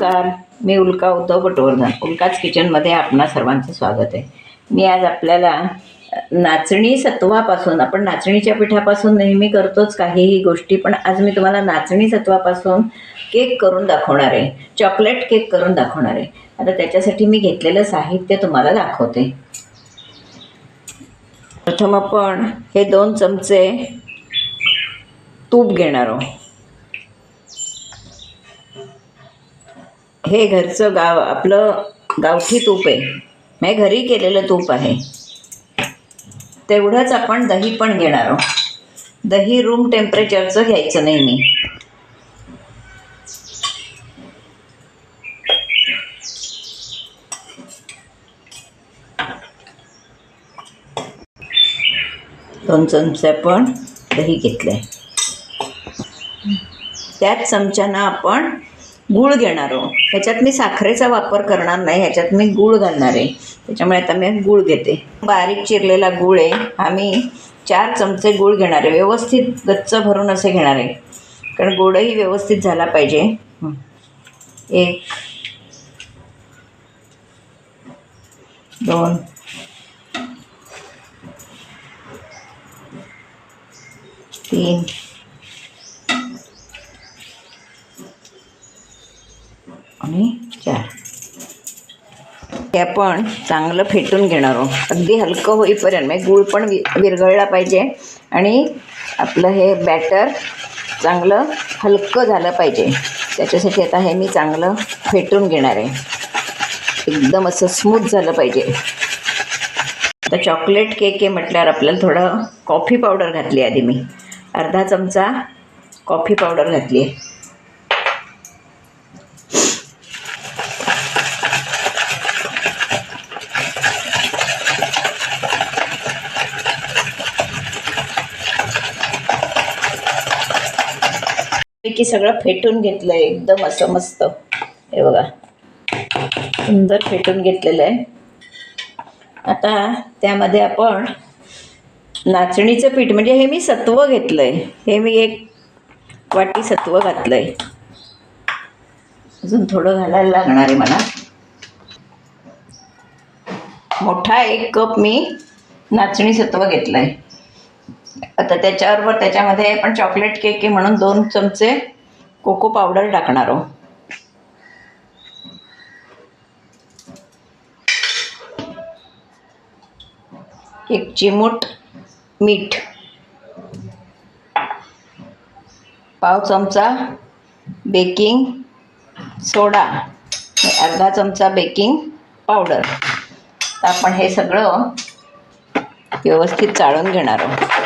नमस्कार. मी उल्का उद्धव पटवर्धन. उल्काच किचनमध्ये आपणा सर्वांचं स्वागत आहे. मी आज आपल्याला नाचणी सत्वापासून आपण नाचणीच्या पिठापासून नेहमी करतोच काहीही गोष्टी पण आज मी तुम्हाला नाचणी सत्वापासून केक करून दाखवणार आहे. चॉकलेट केक करून दाखवणार आहे. आता त्याच्यासाठी मी घेतलेलं साहित्य तुम्हाला दाखवते. प्रथम आपण हे दोन चमचे तूप घेणार आहोत. हे घरचं गाव आपलं गावठी तूप आहे. म्हणजे घरी केलेलं तूप आहे. तेवढंच आपण दही पण घेणार आहोत. दही रूम टेम्परेचरचं घ्यायचं नाही मी. दोन चमचे आपण दही घेतले त्याच चमच्यानं आपण गूळ घेणार आहोत ह्याच्यात मी साखरेचा वापर करणार नाही ह्याच्यात मी गूळ घालणार आहे. त्याच्यामुळे आता मी गूळ घेते. बारीक चिरलेला गूळ आहे. आम्ही चार चमचे गूळ घेणार आहे. व्यवस्थित गच्च भरून असे घेणार आहे. कारण गोडही व्यवस्थित झाला पाहिजे. एक दोन तीन आणि चार हे आपण चांगलं फेटून घेणार आहोत. अगदी हलकं होईपर्यंत म्हणजे गूळ पण वि विरघळला पाहिजे आणि आपलं हे बॅटर चांगलं हलकं झालं पाहिजे. त्याच्यासाठी आता हे मी चांगलं फेटून घेणार आहे. एकदम असं स्मूथ झालं पाहिजे. आता चॉकलेट केक आहे म्हटल्यावर आपल्याला थोडं कॉफी पावडर घातली आधी मी. अर्धा चमचा कॉफी पावडर घातली आहे. की सगळं फेटून घेतलं आहे एकदम असं मस्त. हे बघा. सुंदर फेटून घेतलेलं आहे. आता त्यामध्ये आपण नाचणीचं पीठ म्हणजे हे मी सत्व घेतलं आहे हे मी एक वाटी सत्व घातलं आहे अजून थोडं घालायला लागणार आहे मला. मोठा एक कप मी नाचणी सत्व घेतलं आहे आता त्याच्याबरोबर त्याच्यामध्ये आपण चॉकलेट केक आहे म्हणून दोन चमचे कोको पावडर टाकणार आहोत. एक चिमूट मीठ. पाव चमचा बेकिंग सोडा अर्धा चमचा बेकिंग पावडर तर आपण हे सगळं व्यवस्थित चाळून घेणार आहोत.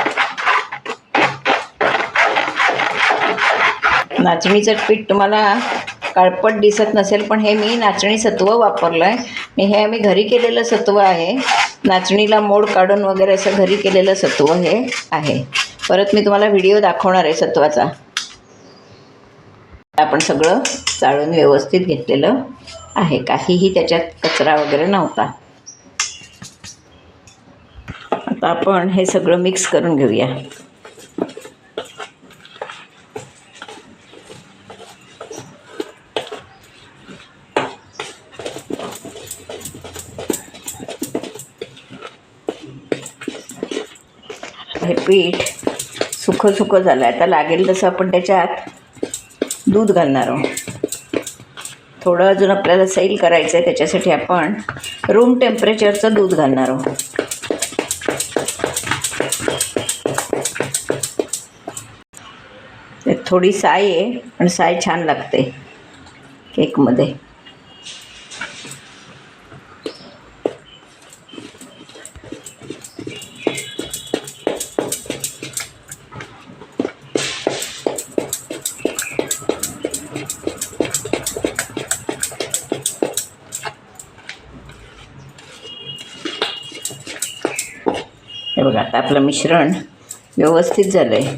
नाचणीचं पीठ तुम्हाला काळपट दिसत नसेल पण हे मी नाचणी सत्व वापरलं आहे आणि हे आम्ही घरी केलेलं सत्व आहे. नाचणीला मोड काढून वगैरे असं घरी केलेलं सत्व हे आहे. परत मी तुम्हाला व्हिडिओ दाखवणार आहे सत्वाचा. आपण सगळं चाळून व्यवस्थित घेतलेलं आहे. काहीही त्याच्यात कचरा वगैरे नव्हता. आता आपण हे सगळं मिक्स करून घेऊया हे पीठ सुखं सुखं झालं. आहे आता लागेल तसं आपण त्याच्यात दूध घालणार आहोत. थोडं अजून आपल्याला सैल करायचं आहे त्याच्यासाठी आपण रूम टेम्परेचरचं दूध घालणार आहोत. थोडी साय आहे पण साय छान लागते केकमध्ये. हे बघा आता आपलं मिश्रण व्यवस्थित झालं आहे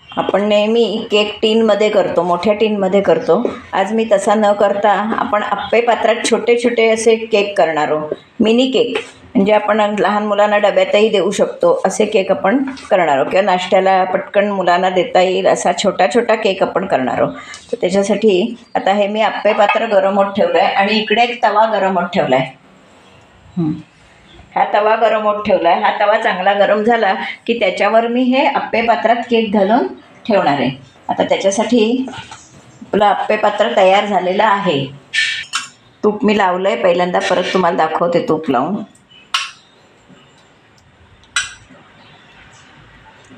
आपण नेहमी केक टीनमध्ये करतो मोठ्या टीनमध्ये करतो. आज मी तसा न करता आपण आप्पे पात्रात छोटे छोटे असे केक करणार आहोत. Mini cake. म्हणजे आपण लहान मुलांना डब्यातही देऊ शकतो असे केक आपण करणार आहोत. किंवा नाश्त्याला पटकन मुलांना देता येईल असा छोटा छोटा केक आपण करणार आहोत. तर त्याच्यासाठी आता हे मी आप्पे पात्र गरम होत ठेवलं आहे आणि इकडे एक तवा गरम होत ठेवला आहे हा तवा गरम होत ठेवला आहे हा तवा चांगला गरम झाला की त्याच्यावर मी हे आप्पे पात्रात केक घालून ठेवणार आहे. आता त्याच्यासाठी आपलं आप्पे पात्र तयार झालेलं आहे. तूप मी लावलं आहे पहिल्यांदा परत तुम्हाला दाखवते तूप लावून.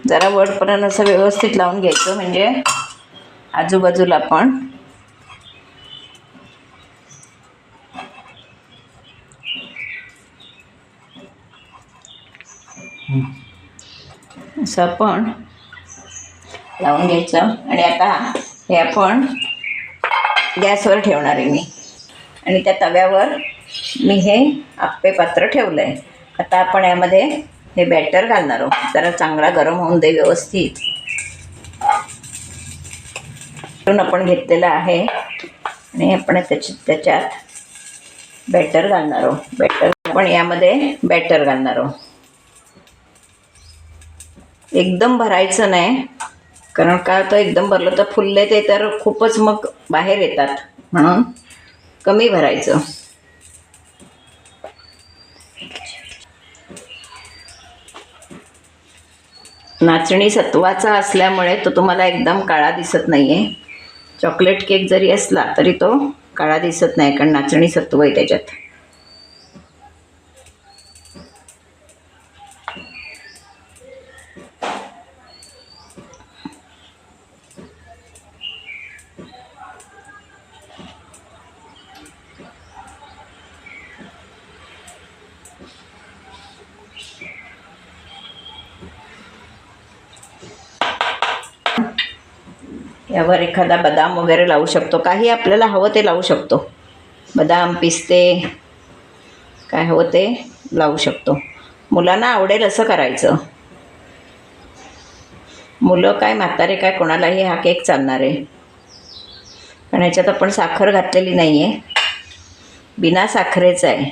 जरा वरपर्यंत असं व्यवस्थित लावून घ्यायचं म्हणजे आजूबाजूला पण. असं आपण लावून घ्यायचं. आणि आता हे आपण गॅसवर ठेवणार आहे मी. आणि त्या तव्यावर मी हे आप्पे पात्र ठेवलं आहे आता आपण यामध्ये हे बॅटर घालणार आहोत जरा चांगला गरम होऊन दे व्यवस्थित. आपण घेतलेलं आहे. आणि आपण त्याच्या त्याच्यात बॅटर घालणार आहोत बॅटर आपण यामध्ये बॅटर घालणार आहोत एकदम भरायचं नाही. कारण काय होतं एकदम भरलं तर फुलले ते तर खूपच मग बाहेर येतात. म्हणून कमी भरायचं. नाचणी सत्वाचा असल्यामुळे तो तुम्हाला एकदम काळा दिसत नाही आहे चॉकलेट केक जरी असला तरी तो काळा दिसत नाही कारण नाचणी सत्व आहे त्याच्यात. यावर एखादा बदाम वगैरे लावू शकतो. काही आपल्याला हवं ते लावू शकतो. बदाम पिस्ते काय हवं ते लावू शकतो. मुलांना आवडेल असं करायचं. मुलं काय म्हातारे काय कोणालाही हा केक चालणार आहे. कारण ह्याच्यात आपण साखर घातलेली नाही आहे बिना साखरेचा आहे.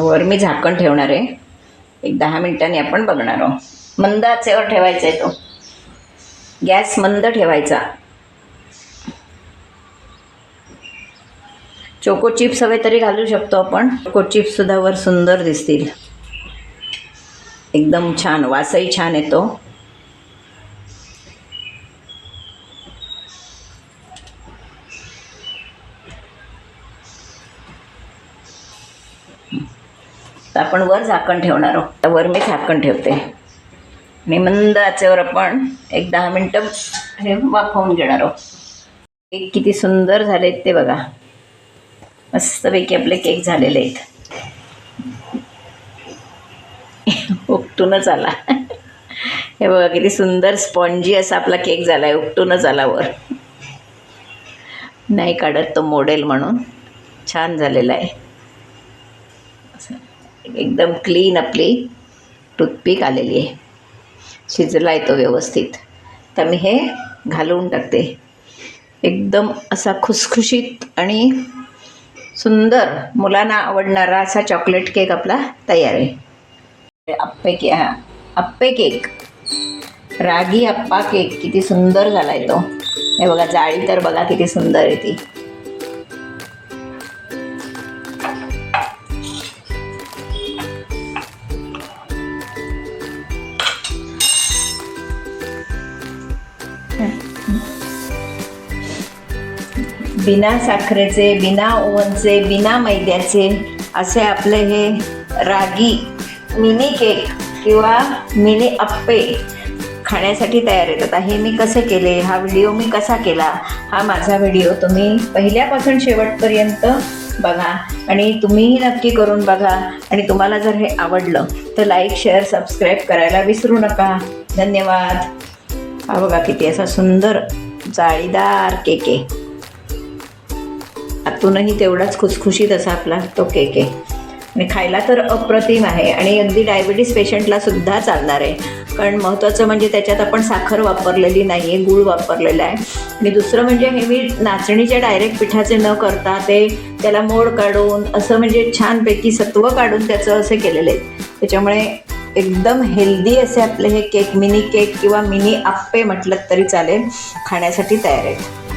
वर मी झाकण ठेवणार आहे. एक दहा मिनटांनी आपण बघणार आहोत. मंद आचेवर ठेवायचा आहे तो. गॅस मंद ठेवायचा. चोको चिप्स हवे तरी घालू शकतो आपण. चोको चिप्ससुद्धा वर सुंदर दिसतील. एकदम छान वासही छान येतो. तर आपण वर झाकण ठेवणार आहोत. तर वर मी झाकण ठेवते. आणि मंद आचेवर आपण एक दहा मिनटं हे वाफवून घेणार आहोत. केक किती सुंदर झालेत ते बघा. मस्तपैकी आपले केक झालेले आहेत. उपटूनच आला. हे बघा किती सुंदर स्पॉन्जी असा आपला केक झाला आहे उपटूनच आला वर. नाही काढत तो मॉडेल म्हणून. छान झालेला आहे. एकदम क्लीन आपली टूथपिक आलेली आहे. शिजला आहे तो व्यवस्थित. तर मी हे घालवून टाकते. एकदम असा खुसखुशीत आणि सुंदर मुलांना आवडणारा असा चॉकलेट केक आपला तयार आहे. अप्पे के हा अप्पे केक रागी अप्पा केक किती सुंदर झाला आहे तो. हे बघा जाळी तर बघा किती सुंदर आहे ती. बिना साखरेचे बिना ओव्हनचे बिना मैद्याचे असे आपले हे रागी मिनी केक किंवा मिनी अप्पे खाण्यासाठी तयार येतात. आता हे मी कसे केले? हा व्हिडिओ मी कसा केला? हा माझा व्हिडिओ तुम्ही पहिल्यापासून शेवटपर्यंत बघा आणि तुम्हीही नक्की करून बघा. आणि तुम्हाला जर हे आवडलं तर लाईक शेअर सबस्क्राईब करायला विसरू नका. धन्यवाद. हा बघा किती असा सुंदर जाळीदार केके आहे. आतूनही तेवढाच खुसखुशीत असा आपला तो केक आहे. आणि खायला तर अप्रतिम आहे. आणि अगदी डायबिटीस पेशंटला सुद्धा चालणार आहे. कारण महत्त्वाचं म्हणजे त्याच्यात आपण साखर वापरलेली नाही आहे गूळ वापरलेला आहे. आणि दुसरं म्हणजे हे मी नाचणीच्या डायरेक्ट पिठाचे न करता ते त्याला मोड काढून असं म्हणजे छानपैकी सत्व काढून त्याचं असे केलेले आहे त्याच्यामुळे एकदम हेल्दी असे आपले हे केक मिनी केक किंवा मिनी आप्पे म्हटलं तरी चालेल खाण्यासाठी तयार आहेत.